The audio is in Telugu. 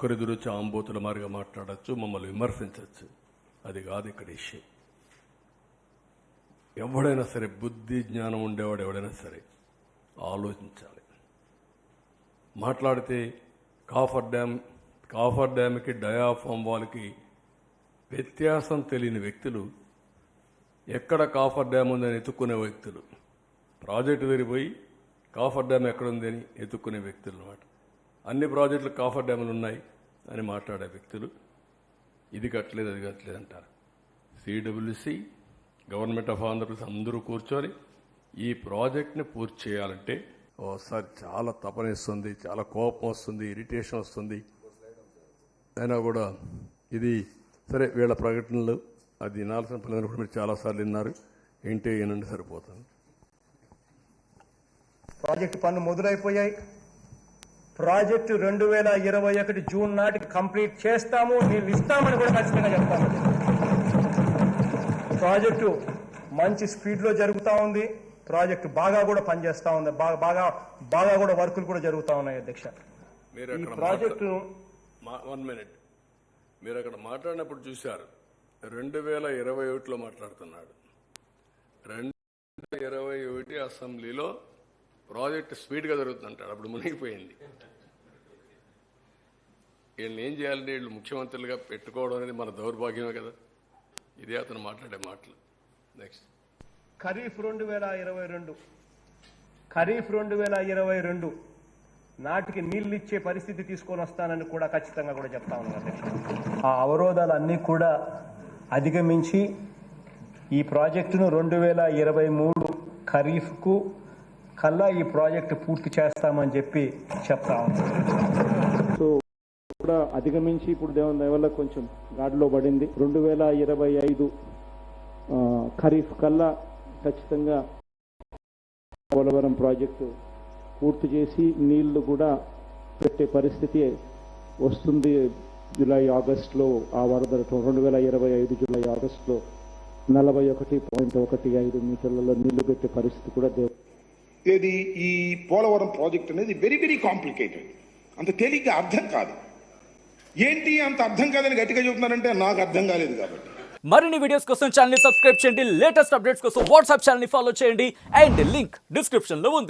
ఒకరిదురు ఆంబోతుల మారిగా మాట్లాడచ్చు మమ్మల్ని విమర్శించవచ్చు అది కాదు ఇక్కడ ఇష్యూ ఎవడైనా సరే బుద్ధి జ్ఞానం ఉండేవాడు ఎవడైనా సరే ఆలోచించాలి. మాట్లాడితే కాఫర్ డ్యామ్ కాఫర్ డ్యామ్కి డయాఫామ్ వాళ్ళకి వ్యత్యాసం తెలియని వ్యక్తులు ఎక్కడ కాఫర్ డ్యామ్ ఉందని ఎత్తుక్కునే వ్యక్తులు ప్రాజెక్టు విరిపోయి కాఫర్ డ్యామ్ ఎక్కడ ఉందని ఎత్తుక్కునే వ్యక్తులు అన్నమాట. అన్ని ప్రాజెక్టులు కాఫర్ డ్యాములు ఉన్నాయి. అని మాట్లాడే వ్యక్తులు ఇది కట్టలేదు అది కట్టలేదు అంటారు. సిడబ్ల్యూసి గవర్నమెంట్ ఆఫ్ ఆంధ్రప్రదేశ్ అందరూ కూర్చొని ఈ ప్రాజెక్ట్ని పూర్తి చేయాలంటే ఓసారి చాలా తపనిస్తుంది చాలా కోపం వస్తుంది ఇరిటేషన్ వస్తుంది. అయినా కూడా ఇది సరే వీళ్ళ ప్రకటనలు అది వినాల్సిన పని కూడా మీరు చాలాసార్లు విన్నారు. ఏంటి వినండి సరిపోతుంది. ప్రాజెక్టు పనులు మొదలైపోయాయి. ప్రాజెక్టు రెండు వేల ఇరవై ఒకటి జూన్ నాటికి కంప్లీట్ చేస్తాము నీళ్ళు ఇస్తామని కూడా ఖచ్చితంగా చెప్తాము. ప్రాజెక్టు మంచి స్పీడ్లో జరుగుతూ ఉంది ప్రాజెక్టు బాగా కూడా పనిచేస్తూ ఉంది బాగా బాగా బాగా కూడా వర్కులు కూడా జరుగుతూ ఉన్నాయి అధ్యక్ష. మీరు ఈ అక్కడ ప్రాజెక్టును వన్ మినిట్. మీరు అక్కడ మాట్లాడినప్పుడు చూశారు రెండు వేల ఇరవై ఒకటిలో మాట్లాడుతున్నాడు. రెండు వేల ఇరవై ఒకటి అసెంబ్లీలో ప్రాజెక్ట్ స్పీడ్గా జరుగుతుందంటాడు అప్పుడు మునిగిపోయింది. వీళ్ళని ఏం చేయాలంటే వీళ్ళు ముఖ్యమంత్రులుగా పెట్టుకోవడం అనేది మన దౌర్భాగ్యమే కదా. ఇదే అతను మాట్లాడే మాటలు. నెక్స్ట్ ఖరీఫ్ రెండు వేల ఇరవై రెండు. ఖరీఫ్ రెండు వేల ఇరవై రెండు నాటికి నీళ్ళు ఇచ్చే పరిస్థితి తీసుకొని వస్తానని కూడా ఖచ్చితంగా కూడా చెప్తా ఉన్నాను ఆ అవరోధాలన్నీ కూడా అధిగమించి ఈ ప్రాజెక్టును రెండు వేల ఇరవై మూడు ఖరీఫ్కు కల్లా ఈ ప్రాజెక్టు పూర్తి చేస్తామని చెప్పి చెప్తా ఉన్నాను. కూడా అధిగమించి ఇప్పుడు దేవుని దయ వల్ల కొంచెం గాడిలో పడింది. రెండు వేల ఇరవై ఐదు ఖరీఫ్ కల్లా ఖచ్చితంగా పోలవరం ప్రాజెక్టు పూర్తి చేసి నీళ్ళు కూడా పెట్టే పరిస్థితి వస్తుంది. జూలై ఆగస్టులో ఆ వరద రెండు వేల ఇరవై ఐదు జూలై ఆగస్టులో నలభై ఒకటి పాయింట్ ఒకటి ఐదు మీటర్లలో నీళ్ళు పెట్టే పరిస్థితి కూడా దేవు ఏది? ఈ పోలవరం ప్రాజెక్ట్ అనేది వెరీ వెరీ కాంప్లికేటెడ్ అంత తేలిగ్గా అర్థం కాదు. ఏంటి అంత అర్థం కాదని గట్టిగా చెబుతున్నారంటే నాకు అర్థం కాలేదు కాబట్టి. మరిన్ని వీడియోస్ కోసం ఛానల్ సబ్స్క్రైబ్ చేయండి. లేటెస్ట్ అప్డేట్స్ కోసం వాట్సాప్ ఛానల్ ఫాలో చేయండి. అండ్ లింక్ డిస్క్రిప్షన్లో ఉంది.